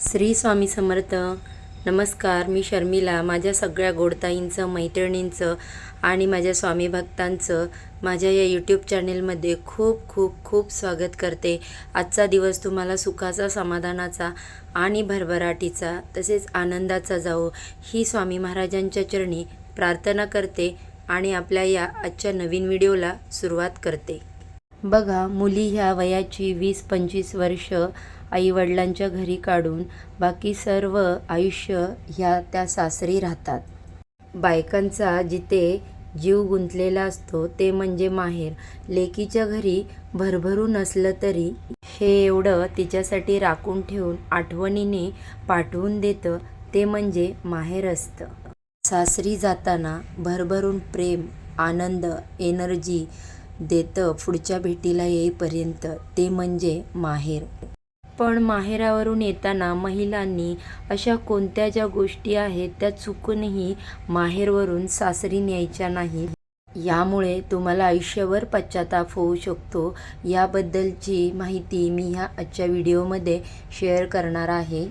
श्री स्वामी समर्थ. नमस्कार मी शर्मिला. माझ्या सगळ्या गोडताईंचं मैत्रिणींचं आणि माझ्या स्वामी भक्तांचं माझ्या या यूट्यूब चॅनेलमध्ये खूप खूप खूप स्वागत करते. आजचा दिवस तुम्हाला सुखाचा समाधानाचा आणि भरभराटीचा तसेच आनंदाचा जावो. ही स्वामी महाराजांच्या चरणी प्रार्थना करते आणि आपल्या या आजच्या नवीन व्हिडिओला सुरुवात करते. बघा मुली ह्या वयाची वीस पंचवीस वर्ष आईवडिलांच्या घरी काढून बाकी सर्व आयुष्य ह्या त्या सासरी राहतात. बायकांचा जिथे जीव गुंतलेला असतो ते म्हणजे माहेर. लेकीच्या घरी भरभरून असलं तरी हे एवढं तिच्यासाठी राखून ठेवून आठवणीने पाठवून देतं ते म्हणजे माहेर असतं. सासरी जाताना भरभरून प्रेम आनंद एनर्जी देतं पुढच्या भेटीला येईपर्यंत ते म्हणजे माहेर. पण माहेरावरून येताना महिलांनी अशा कोणत्या ज्या गोष्टी आहेत त्या चुकूनही माहेरवरून सासरी न्यायच्या नाहीत यामुळे तुम्हाला आयुष्यभर पश्चाताप होऊ शकतो. याबद्दलची माहिती मी ह्या आजच्या व्हिडिओमध्ये शेअर करणार आहे.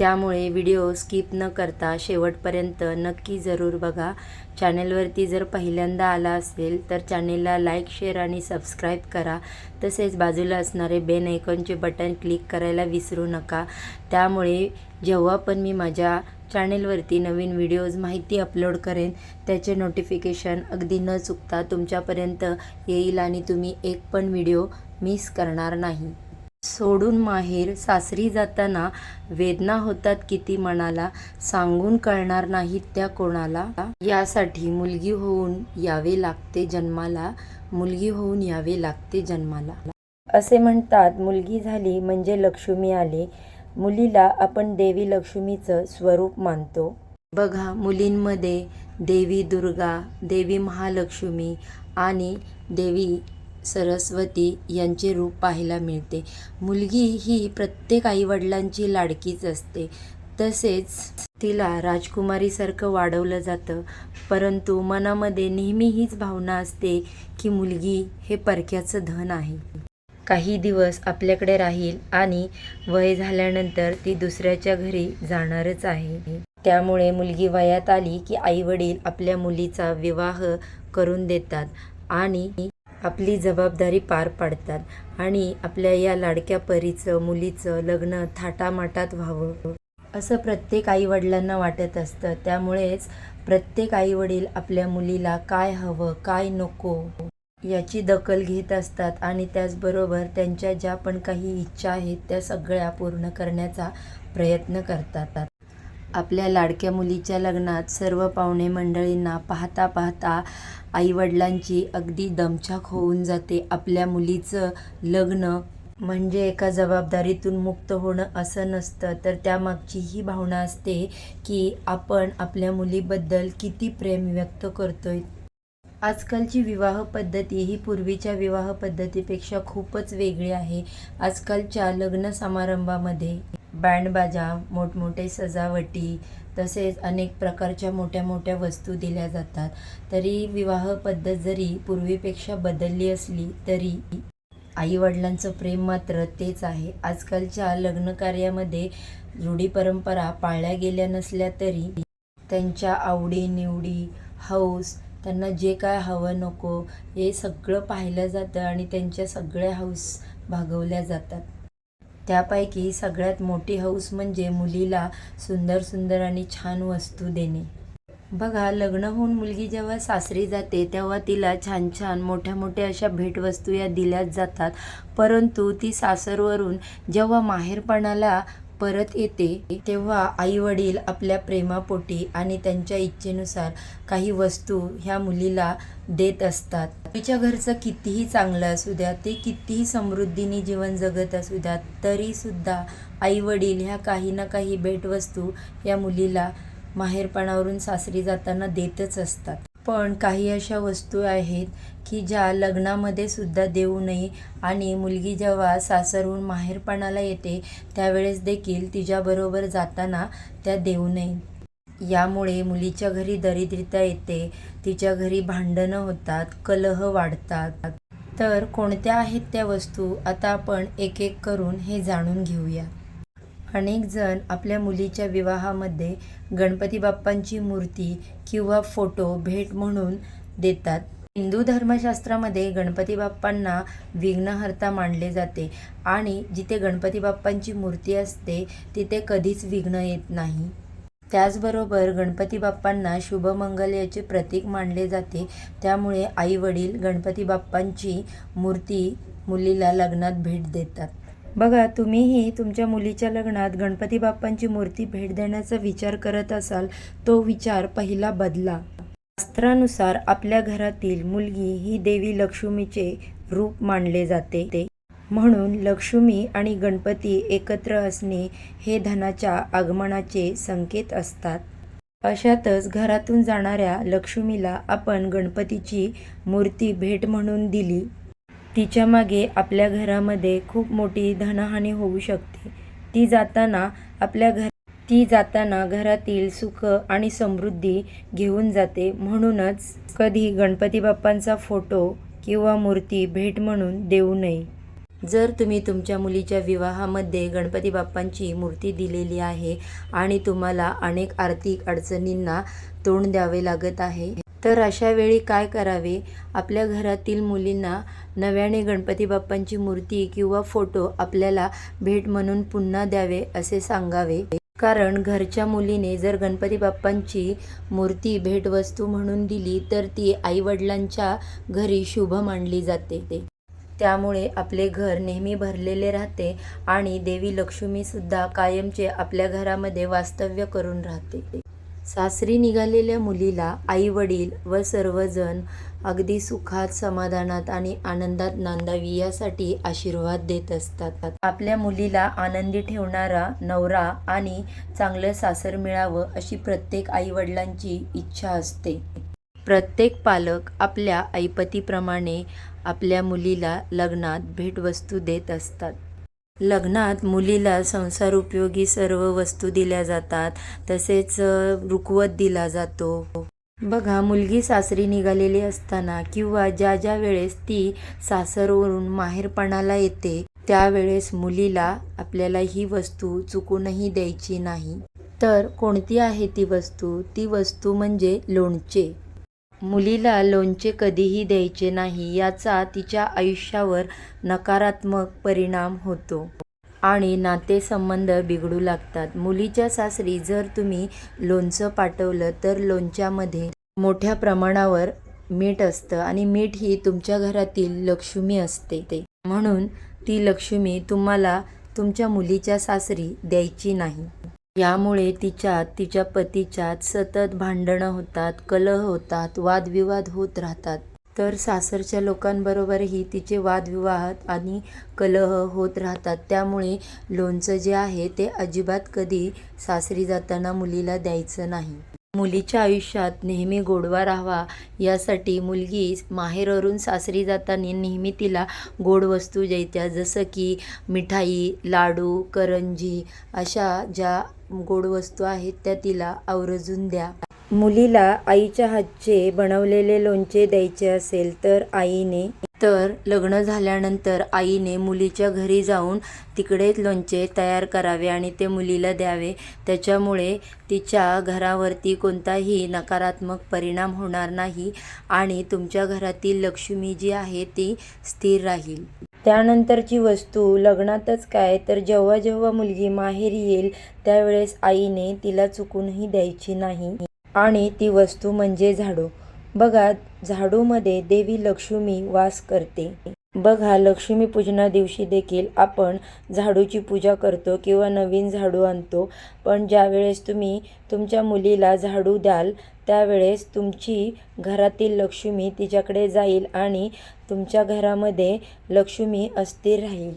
त्यामुळे व्हिडिओ स्किप न करता शेवटपर्यंत नक्की जरूर बघा. चॅनेलवरती जर पहिल्यांदा आला असेल तर चॅनेलला लाईक शेअर आणि सबस्क्राईब करा. तसेच बाजूला असणारे बेन आयकॉनचे बटन क्लिक करायला विसरू नका. त्यामुळे जेव्हा पण मी माझ्या चॅनेलवरती नवीन व्हिडिओज माहिती अपलोड करेन त्याचे नोटिफिकेशन अगदी न चुकता तुमच्यापर्यंत येईल आणि तुम्ही एक पण व्हिडिओ मिस करणार नाही. सोडून माहेर सासरी जाताना वेदना होतात किती मनाला सांगून कळणार नाहीत त्या कोणाला. यासाठी मुलगी होऊन यावे लागते जन्माला मुलगी होऊन यावे लागते जन्माला. असे म्हणतात मुलगी झाली म्हणजे लक्ष्मी आली. मुलीला आपण देवी लक्ष्मीचं स्वरूप मानतो. बघा मुलींमध्ये देवी दुर्गा देवी महालक्ष्मी आणि देवी सरस्वती यांचे रूप पाहायला मिळते. मुलगी ही प्रत्येक आईवडिलांची लाडकीच असते. तसेच तिला राजकुमारीसारखं वाढवलं जातं. परंतु मनामध्ये नेहमी हीच भावना असते की मुलगी हे परक्याचं धन आहे. काही दिवस आपल्याकडे राहील आणि वय झाल्यानंतर ती दुसऱ्याच्या घरी जाणारच आहे. त्यामुळे मुलगी वयात आली की आईवडील आपल्या मुलीचा विवाह करून देतात आणि आपली जबाबदारी पार पाडतात आणि आपल्या या लाडक्या परीचं मुलीचं लग्न थाटामाटात व्हावं. असं प्रत्येक आईवडिलांना वाटत असतं. त्यामुळेच प्रत्येक आईवडील आपल्या मुलीला काय हवं काय नको याची दखल घेत असतात आणि त्याचबरोबर त्यांच्या ज्या पण काही इच्छा आहेत त्या सगळ्या पूर्ण करण्याचा प्रयत्न करतात. आपल्या लाडक्या मुलीच्या लग्नात सर्व पाहुणे मंडळींना पाहता पाहता आईवडिलांची अगदी दमछाक होऊन जाते आपल्या मुलीचं लग्न म्हणजे एका जबाबदारीतून मुक्त होणं असं नसतं. तर त्यामागची ही भावना असते की आपण आपल्या मुलीबद्दल किती प्रेम व्यक्त करतोय. आजकालची विवाह पद्धती ही पूर्वीच्या विवाह पद्धतीपेक्षा खूपच वेगळी आहे. आजकालच्या लग्न समारंभामध्ये बँडबाजा मोठमोठे सजावटी तसेच अनेक प्रकारच्या मोठ्या मोठ्या वस्तू दिल्या जातात. तरी विवाह पद्धत जरी पूर्वीपेक्षा बदलली असली तरी आईवडिलांचं प्रेम मात्र तेच आहे. आजकालच्या लग्नकार्यामध्ये रूढी परंपरा पाळल्या गेल्या नसल्या तरी त्यांच्या आवडी निवडी हौस त्यांना जे काय हवं नको हे सगळं पाहिलं जातं आणि त्यांच्या सगळ्या हौस भागवल्या जातात. त्यापैकी सगळ्यात मोठी हौस म्हणजे मुलीला सुंदर सुंदर आणि छान वस्तू देणे. बघा लग्न होऊन मुलगी जेव्हा सासरी जाते तेव्हा तिला छान छान मोठ्या मोठ्या अशा भेटवस्तू या दिल्याच जातात. परंतु ती सासरवरून जेव्हा माहेरपणाला परत येते तेव्हा आई वडील आपल्या प्रेमापोटी आणि त्यांच्या इच्छेनुसार काही वस्तू ह्या मुलीला देत असतात. तिच्या घरचं कितीही चांगलं असू द्या ते कितीही समृद्धीने जीवन जगत असू द्या तरीसुद्धा आई वडील ह्या काही ना काही भेटवस्तू या मुलीला माहेरपणावरून सासरी जाताना देतच असतात. पण काही अशा वस्तू आहेत की ज्या लग्नामध्ये सुद्धा देऊ नये आणि मुलगी जेव्हा सासरहून माहेरपणाला येते त्यावेळेस देखील तिच्याबरोबर जाताना त्या देऊ नये. यामुळे मुलीच्या घरी दरिद्रता येते तिच्या घरी भांडणं होतात कलह वाढतात. तर कोणत्या आहेत त्या वस्तू? आता आपण एक एक करून हे जाणून घेऊया. अनेक जण आपल्या मुलीच्या विवाहामध्ये गणपती बाप्पांची मूर्ती किंवा फोटो भेट म्हणून देतात. हिंदू धर्मशास्त्रामध्ये गणपती बाप्पांना विघ्नहर्ता मानले जाते आणि जिथे गणपती बाप्पांची मूर्ती असते तिथे कधीच विघ्न येत नाही. त्याचबरोबर गणपती बाप्पांना शुभमंगल्याचे प्रतीक मानले जाते. त्यामुळे आई वडील गणपती बाप्पांची मूर्ती मुलीला लग्नात भेट देतात. बघा तुम्हीही तुमच्या मुलीच्या लग्नात गणपती बाप्पांची मूर्ती भेट देण्याचा विचार करत असाल तो विचार पहिला बदला. शास्त्रानुसार आपल्या घरातील मुलगी ही देवी लक्ष्मीचे रूप मानले जाते. ते म्हणून लक्ष्मी आणि गणपती एकत्र असणे हे धनाच्या आगमनाचे संकेत असतात. अशातच घरातून जाणाऱ्या लक्ष्मीला आपण गणपतीची मूर्ती भेट म्हणून दिली. तिच्यामागे आपल्या घरामध्ये खूप मोठी धनहानी होऊ शकते. ती जाताना आपल्या घर ती जाताना घरातील सुख आणि समृद्धी घेऊन जाते. म्हणूनच कधी गणपती बाप्पांचा फोटो किंवा मूर्ती भेट म्हणून देऊ नये. जर तुम्ही तुमच्या मुलीच्या विवाहामध्ये गणपती बाप्पांची मूर्ती दिलेली आहे आणि तुम्हाला अनेक आर्थिक अडचणींना तोंड द्यावे लागत आहे तर अशा वेळी काय करावे? आपल्या घरातील मुलींना नव्याने गणपती बाप्पांची मूर्ती किंवा फोटो आपल्याला भेट म्हणून पुन्हा द्यावे असे सांगावे. कारण घरच्या मुलीने जर गणपती बाप्पांची मूर्ती भेटवस्तू म्हणून दिली तर ती आईवडिलांच्या घरी शुभ मानली जाते. त्यामुळे आपले घर नेहमी भरलेले राहते आणि देवी लक्ष्मीसुद्धा कायमचे आपल्या घरामध्ये वास्तव्य करून राहते. सासरी निघालेल्या मुलीला आई वडील व सर्वजण अगदी सुखात समाधानात आणि आनंदात नांदावी यासाठी आशीर्वाद देत असतात. आपल्या मुलीला आनंदी ठेवणारा नवरा आणि चांगलं सासर मिळावं अशी प्रत्येक आई वडिलांची इच्छा असते. प्रत्येक पालक आपल्या ऐपतीप्रमाणे आपल्या मुलीला लग्नात भेटवस्तू देत असतात. लग्नात मुलीला संसार उपयोगी सर्व वस्तू दिल्या जातात तसेच रुकवत रुखवत दिला जातो. बघा मुलगी सासरी निघालेली असताना किंवा ज्या ज्या वेळेस ती सासरवरून माहेरपणाला येते त्यावेळेस मुलीला आपल्याला ही वस्तू चुकूनही द्यायची नाही. तर कोणती आहे ती वस्तू? ती वस्तू म्हणजे लोणचे. मुलीला लोणचे कधीही द्यायचे नाही याचा तिच्या आयुष्यावर नकारात्मक परिणाम होतो. आणि नातेसंबंध बिघडू लागतात. मुलीच्या सासरी जर तुम्ही लोणचं पाठवलं तर लोणच्यामध्ये मोठ्या प्रमाणावर मीठ असतं आणि मीठ ही तुमच्या घरातील लक्ष्मी असते. ते म्हणून ती लक्ष्मी तुम्हाला तुमच्या मुलीच्या सासरी द्यायची नाही. यामुळे तिच्यात तिच्या पतीच्यात सतत भांडणं होतात कलह होतात वादविवाद होत राहतात. तर सासरच्या लोकांबरोबरही तिचे वादविवाद आणि कलह होत राहतात. त्यामुळे लोणचं जे आहे ते अजिबात कधी सासरी जाताना मुलीला द्यायचं नाही. मुलीच्या आयुष्यात नेहमी गोडवा राहावा यासाठी मुलगी माहेरवरून सासरी जाताना नेहमी तिला गोड वस्तू द्यायच्या जसं की मिठाई लाडू करंजी अशा ज्या गोड वस्तू आहेत त्या तिला आवर्जून द्या. मुलीला आईच्या हातचे बनवलेले लोणचे द्यायचे असेल तर आईने तर लग्न झाल्यानंतर आईने मुलीच्या घरी जाऊन तिकडे लोणचे तयार करावे आणि ते मुलीला द्यावे. त्याच्यामुळे तिच्या घरावरती कोणताही नकारात्मक परिणाम होणार नाही आणि तुमच्या घरातील लक्ष्मी जी आहे ती स्थिर राहील. त्यानंतरची वस्तू लग्नातच काय? तर जेव्हा जेव्हा मुलगी माहेरी येईल त्यावेळेस आईने तिला चुकूनही द्यायची नाही. आणि ती वस्तू म्हणजे झाडू. बघा झाडूमध्ये देवी लक्ष्मी वास करते. बघा लक्ष्मीपूजना दिवशी देखील आपण झाडूची पूजा करतो किंवा नवीन झाडू आणतो. पण ज्यावेळेस तुम्ही तुमच्या मुलीला झाडू द्याल त्यावेळेस तुमची घरातील लक्ष्मी तिच्याकडे जाईल आणि तुमच्या घरामध्ये लक्ष्मी अस्थिर राहील.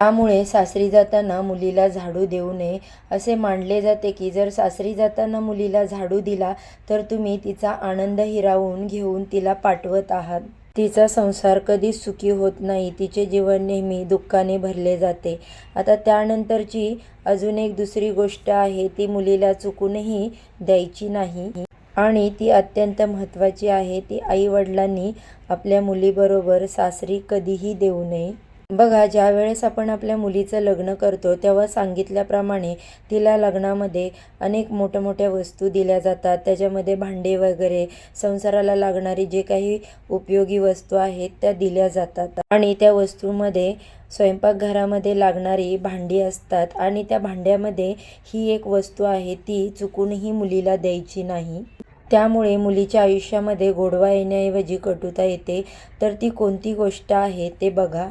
त्यामुळे सासरी जाताना मुलीला झाडू देऊ नये. असे मानले जाते की जर सासरी जाताना मुलीला झाडू दिला तर तुम्ही तिचा आनंद हिरावून घेऊन तिला पाठवत आहात. तिचा संसार कधीच सुखी होत नाही. तिचे जीवन नेहमी दुःखाने भरले जाते. आता त्यानंतरची अजून एक दुसरी गोष्ट आहे ती मुलीला चुकूनही द्यायची नाही. आणि ती अत्यंत महत्त्वाची आहे. ती आई वडिलांनी आपल्या मुलीबरोबर सासरी कधीही देऊ नये. बघा ज्या वेळेस आपण आपल्या मुलीचं लग्न करतो तेव्हा सांगितल्याप्रमाणे तिला लग्नामध्ये अनेक मोठ्या मोठ्या वस्तू दिल्या जातात. त्याच्यामध्ये भांडे वगैरे संसाराला लागणारी जे काही उपयोगी वस्तू आहेत त्या दिल्या जातात. आणि त्या वस्तूमध्ये स्वयंपाकघरामध्ये लागणारी भांडी असतात आणि त्या भांड्यामध्ये ही एक वस्तू आहे ती चुकूनही मुलीला द्यायची नाही. त्यामुळे मुलीच्या आयुष्यामध्ये गोडवा येण्याऐवजी कटुता येते. तर ती कोणती गोष्ट आहे ते बघा.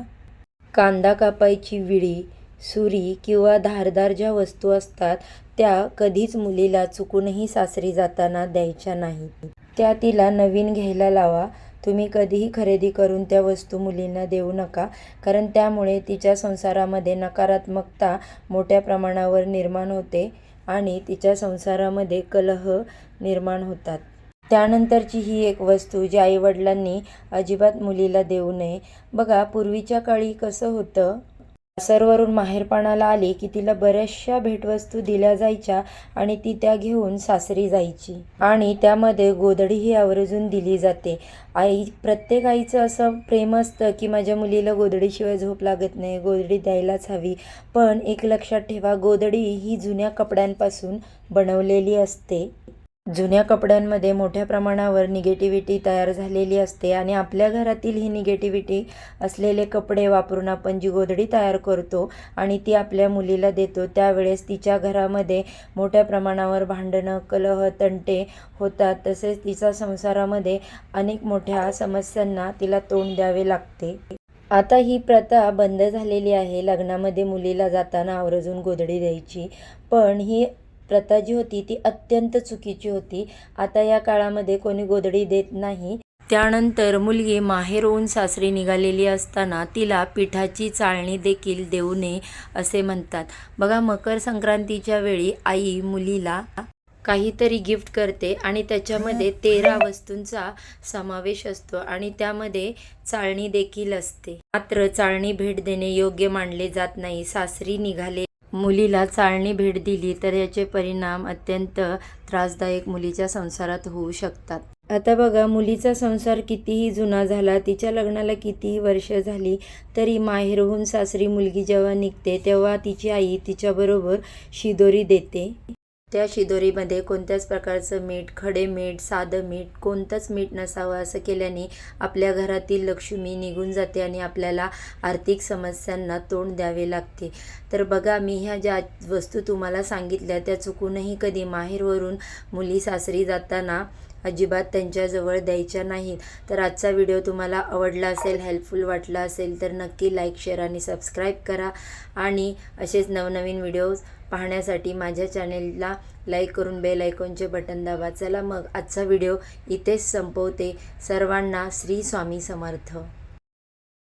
कांदा कापायची विळी सुरी किंवा धारदार ज्या वस्तू असतात त्या कधीच मुलीला चुकूनही सासरी जाताना द्यायच्या नाहीत. त्या तिला नवीन घ्यायला लावा. तुम्ही कधीही खरेदी करून त्या वस्तू मुलींना देऊ नका कारण त्यामुळे तिच्या संसारामध्ये नकारात्मकता मोठ्या प्रमाणावर निर्माण होते आणि तिच्या संसारामध्ये कलह निर्माण होतात. त्यानंतरची ही एक वस्तू जी आईवडिलांनी अजिबात मुलीला देऊ नये. बघा पूर्वीच्या काळी कसं होतं? सासरवरून माहेरपणाला आली की तिला बऱ्याचशा भेटवस्तू दिल्या जायच्या आणि ती त्या घेऊन सासरी जायची. आणि त्यामध्ये गोधडी ही आवर्जून दिली जाते. आई प्रत्येक आईचं असं प्रेम असतं की माझ्या मुलीला गोधडीशिवाय झोप लागत नाही गोधडी द्यायलाच हवी. पण एक लक्षात ठेवा गोधडी ही जुन्या कपड्यांपासून बनवलेली असते. जुन्या कपड्यांमध्ये मोठ्या प्रमाणावर निगेटिव्हिटी तयार झालेली असते आणि आपल्या घरातील ही निगेटिव्हिटी असलेले कपडे वापरून आपण जी गोधडी तयार करतो आणि ती आपल्या मुलीला देतो त्यावेळेस तिच्या घरामध्ये मोठ्या प्रमाणावर भांडणं कलह तंटे होतात. तसेच तिचा संसारामध्ये अनेक मोठ्या समस्यांना तिला तोंड द्यावे लागते. आता ही प्रथा बंद झालेली आहे. लग्नामध्ये मुलीला जाताना आवर्जून गोधडी द्यायची. पण ही प्रथा जी होती ती अत्यंत चुकीची होती. आता या काळामध्ये कोणी गोधडी देत नाही. त्यानंतर मुलगी माहेरहून सासरी निघालेली असताना तिला पिठाची चाळणी देखील देऊ नये असे म्हणतात. बघा मकर संक्रांतीच्या वेळी आई मुलीला काहीतरी गिफ्ट करते आणि त्याच्यामध्ये तेरा वस्तूंचा समावेश असतो आणि त्यामध्ये चाळणी देखील असते. मात्र चाळणी भेट देणे योग्य मानले जात नाही. सासरी निघाले मुलीला चाळणी भेट दिली तर याचे परिणाम अत्यंत त्रासदायक मुलीच्या संसारात होऊ शकतात. आता बघा मुलीचा संसार कितीही जुना झाला तिच्या लग्नाला कितीही वर्ष झाली तरी माहेरहून सासरी मुलगी जेव्हा निघते तेव्हा तिची आई तिच्याबरोबर शिदोरी देते. त्या शिदोरीमध्ये कोणत्याच प्रकारचं मीठ खडे मीठ साधं मीठ कोणतंच मीठ नसावं असं केल्याने आपल्या घरातील लक्ष्मी निघून जाते आणि आपल्याला आर्थिक समस्यांना तोंड द्यावे लागते. तर बघा मी ह्या ज्या वस्तू तुम्हाला सांगितल्या त्या चुकूनही कधी माहेरवरून मुली सासरी जाताना अजिबात त्यांच्याजवळ द्यायच्या नाहीत. तर आजचा व्हिडिओ तुम्हाला आवडला असेल हेल्पफुल वाटला असेल तर नक्की लाईक शेअर आणि सबस्क्राईब करा. आणि असेच नवनवीन व्हिडिओज पाहण्यासाठी माझ्या चॅनेलला लाईक करून बेल आयकॉनचे बटन दाबा. चला मग आजचा व्हिडिओ इथेच संपवते. सर्वांना श्री स्वामी समर्थ.